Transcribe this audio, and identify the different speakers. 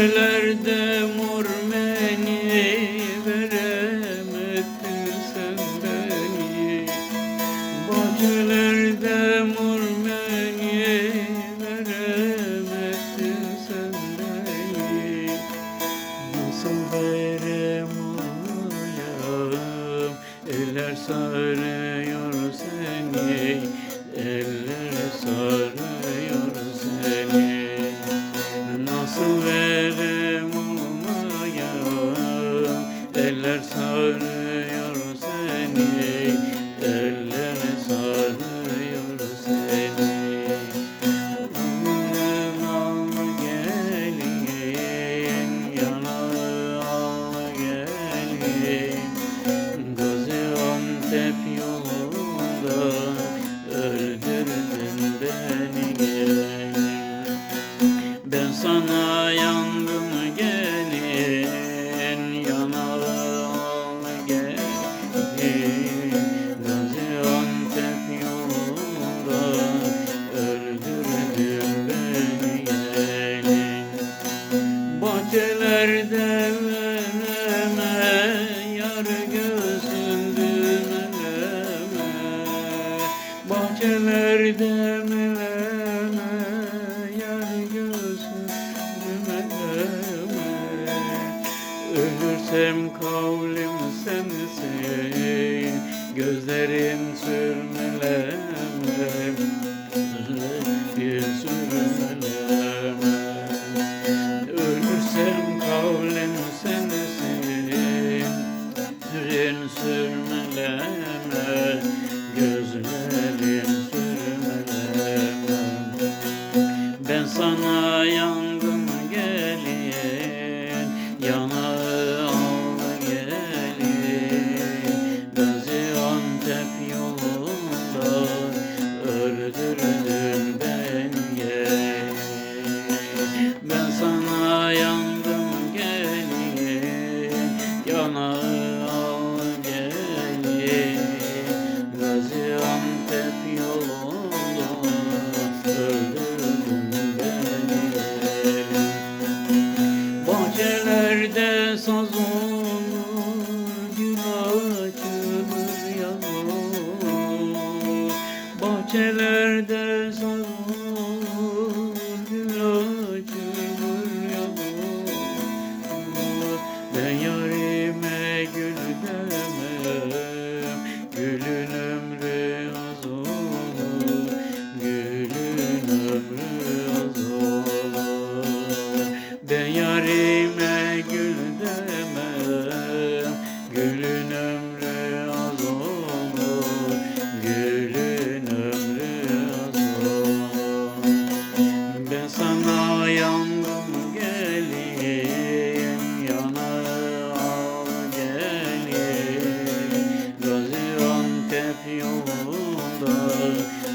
Speaker 1: Bahçelerde mor meni veremedin sen beni Bahçelerde mor meni veremedin sen beni Nasıl verem olayım Eller sarıyor Eller sarıyor seni Bahçelerde meleme Yar gözündü meleme. Ölürsem kavlim sensin Gözlerin sürmeleme Ben sana yandım gelin Yanağı al gelin Gaziantep yolunda Öldürdün beni. Gelin Ben sana yandım Bahçelerde saz olur, yaz olur. Bahçelerde saz olur, yolunda